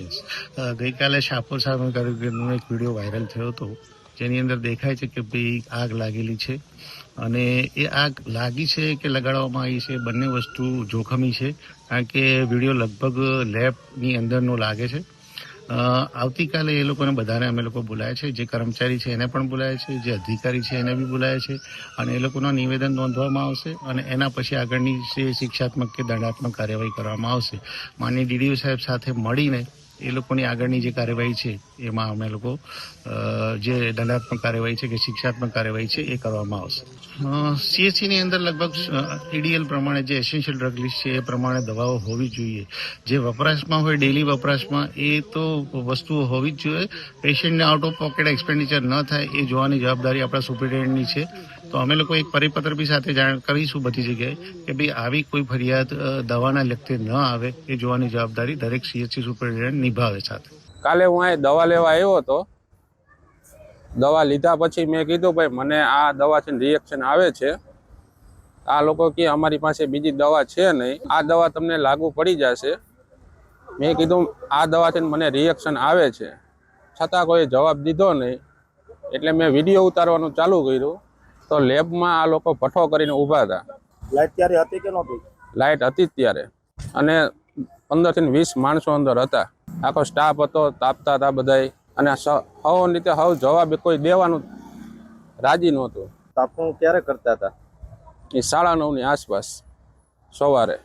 Yes ગઈકાલે શાપોર સામે કારીગરનો એક વીડિયો વાયરલ થયો હતો, જેની અંદર દેખાય છે કે ભાઈ આગ લાગેલી છે. અને એ આગ લાગી છે કે લગાડવામાં આવી છે, બંને વસ્તુ જોખમી છે, કારણ કે વીડિયો લગભગ લેબની અંદરનો લાગે છે. આવતીકાલે એ લોકોને બધાને અમે લોકો બોલાયા છે, જે કર્મચારી છે એને પણ બોલાયા છે, જે અધિકારી છે એને બી બોલાયા છે, અને એ લોકોના નિવેદન નોંધવામાં આવશે અને એના પછી આગળની જે શિક્ષાત્મક કે દંડાત્મક કાર્યવાહી કરવામાં આવશે. માનની ડીડીઓ સાહેબ સાથે મળીને એ લોકોની આગળની જે કાર્યવાહી છે, એમાં અમે લોકો જે દંડાત્મક કાર્યવાહી છે કે શિક્ષાત્મક કાર્યવાહી છે, એ કરવામાં આવશે. સીએસસીની અંદર લગભગ ઈડીએલ પ્રમાણે જે એસેન્શિયલ ડ્રગ લિસ્ટ છે, એ પ્રમાણે દવાઓ હોવી જોઈએ. જે વપરાશમાં હોય ડેલી વપરાશમાં, એ તો વસ્તુઓ હોવી જ જોઈએ. પેશન્ટને આઉટ ઓફ પોકેટ એક્સપેન્ડિચર ન થાય, એ જોવાની જવાબદારી આપણા સુપ્રિન્ટેન્ડન્ટની છે. તો અમે લોકો એક પરિપત્ર બી સાથે જાણ કરીશું બધી જગ્યાએ કે ભાઈ આવી કોઈ ફરિયાદ દવાના લગતે ન આવે એ જોવાની જવાબદારી દરેક સીએચસી સુપ્રિન્ટેન્ડન્ટ નિભાવે સાથે. કાલે હું અહીં દવા લેવા આવ્યો હતો. દવા લીધા પછી મેં કીધું, ભાઈ, મને આ દવાથી રિએક્શન આવે છે. આ લોકો કે અમારી પાસે બીજી દવા છે નહીં. આ દવા તમને લાગુ પડી જશે. મેં કીધું, આ દવાથી મને રિએક્શન આવે છે. છતાં કોઈ જવાબ દીધો નહીં. એટલે મેં વીડિયો ઉતારવાનું ચાલુ કર્યું. તો લેબમાં આ લોકો ભઠ્ઠો કરીને ઊભા હતા. લાઈટ ત્યારે હતી કે નહોતી? લાઇટ હતી જ ત્યારે. અને પંદરથી વીસ માણસો અંદર હતા. આખો સ્ટાફ હતો તાપતા હતા બધાય. અને હવ રીતે હવ જવાબ કોઈ દેવાનું રાજી નહોતું. તાપણું ક્યારે કરતા હતા? એ સાડા નવની આસપાસ સવારે.